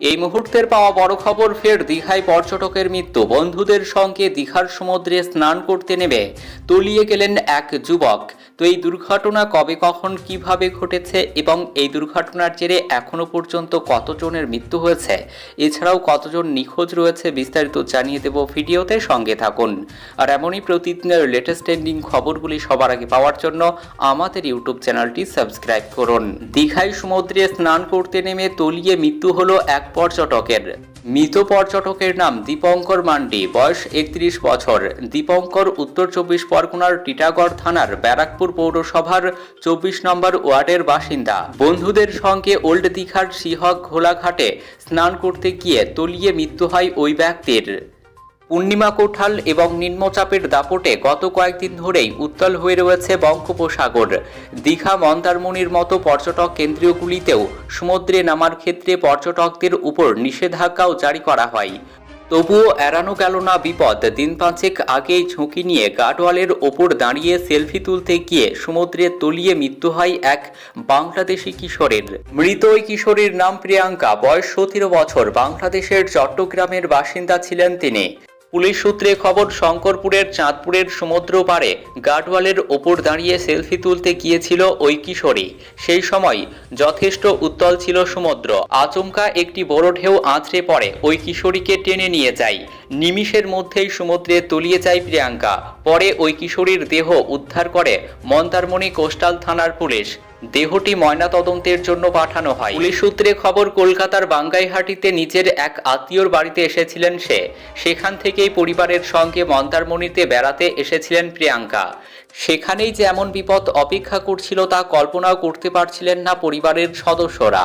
এই মুহূর্তের পাওয়া বড় খবর ফের দীঘায় পর্যটকের মৃত্যু। বন্ধুদের সঙ্গে দীঘার সমুদ্রে স্নান করতে নেমে তলিয়ে গেলেন এক যুবক। তো এই দুর্ঘটনা কবে কখন কীভাবে ঘটেছে এবং এই দুর্ঘটনার জেরে এখনও পর্যন্ত কতজনের মৃত্যু হয়েছে? এছাড়াও কতজন নিখোঁজ রয়েছে বিস্তারিত জানিয়ে দেব ভিডিওতে, সঙ্গে থাকুন। আর এমনই প্রতিদিনের লেটেস্ট ট্রেন্ডিং খবরগুলি সবার আগে পাওয়ার জন্য আমাদের ইউটিউব চ্যানেলটি সাবস্ক্রাইব করুন। দীঘায় সমুদ্রে স্নান করতে নেমে তলিয়ে মৃত্যু হলো এক পর্যটকের। মৃত পর্যটকের নাম দীপঙ্কর মান্ডি, বয়স একত্রিশ বছর। দীপঙ্কর উত্তর চব্বিশ পরগনার টিটাগড় থানার ব্যারাকপুর পৌরসভার চব্বিশ নম্বর ওয়ার্ডের বাসিন্দা। বন্ধুদের সঙ্গে ওল্ড দীঘার সিহক ঘোলাঘাটে স্নান করতে গিয়ে তলিয়ে মৃত্যু হয় ওই ব্যক্তির। পূর্ণিমা কোঠাল এবং নিম্নচাপের দাপটে গত কয়েকদিন ধরেই উত্তাল হয়ে রয়েছে বঙ্গোপসাগর। দীঘা, মন্দারমণির মতো পর্যটক কেন্দ্রগুলিতেও সমুদ্রে নামার ক্ষেত্রে পর্যটকদের উপর নিষেধাজ্ঞাও জারি করা হয়। তবুও এড়ানো গেল না বিপদ। দিন পাঁচেক আগেই ঝুঁকি নিয়ে গার্ডওয়ালের ওপর দাঁড়িয়ে সেলফি তুলতে গিয়ে সমুদ্রে তলিয়ে মৃত্যু হয় এক বাংলাদেশি কিশোরের। মৃত ওই কিশোরীর নাম প্রিয়াঙ্কা। বয়স সতেরো বছর। বাংলাদেশের চট্টগ্রামের বাসিন্দা ছিলেন তিনি। পুলিশ সূত্রে খবর, শঙ্করপুরের চাঁদপুরের সমুদ্র পাড়ে গার্ডওয়ালের ওপর দাঁড়িয়ে সেলফি তুলতে গিয়েছিল ওই কিশোরী। সেই সময় যথেষ্ট উত্তল ছিল সমুদ্র। আচমকা একটি বড় ঢেউ আঁচড়ে পড়ে, ওই কিশোরীকে টেনে নিয়ে যায়। নিমিষের মধ্যেই সমুদ্রে তলিয়ে যায় প্রিয়াঙ্কা। পরে ওই কিশোরীর দেহ উদ্ধার করে মন্দারমণি কোস্টাল থানার পুলিশ। দেহটি ময়নাতদন্তের জন্য পাঠানো হয়। পুলিশ সূত্রে খবর, কলকাতার বাঙ্গাইহাটিতে নিজের এক আত্মীয়র বাড়িতে এসেছিলেন সে। সেখান থেকেই পরিবারের সঙ্গে মন্দারমণিতে বেড়াতে এসেছিলেন প্রিয়াঙ্কা। সেখানেই যে এমন বিপদ অপেক্ষা করছিল তা কল্পনাও করতে পারছিলেন না পরিবারের সদস্যরা।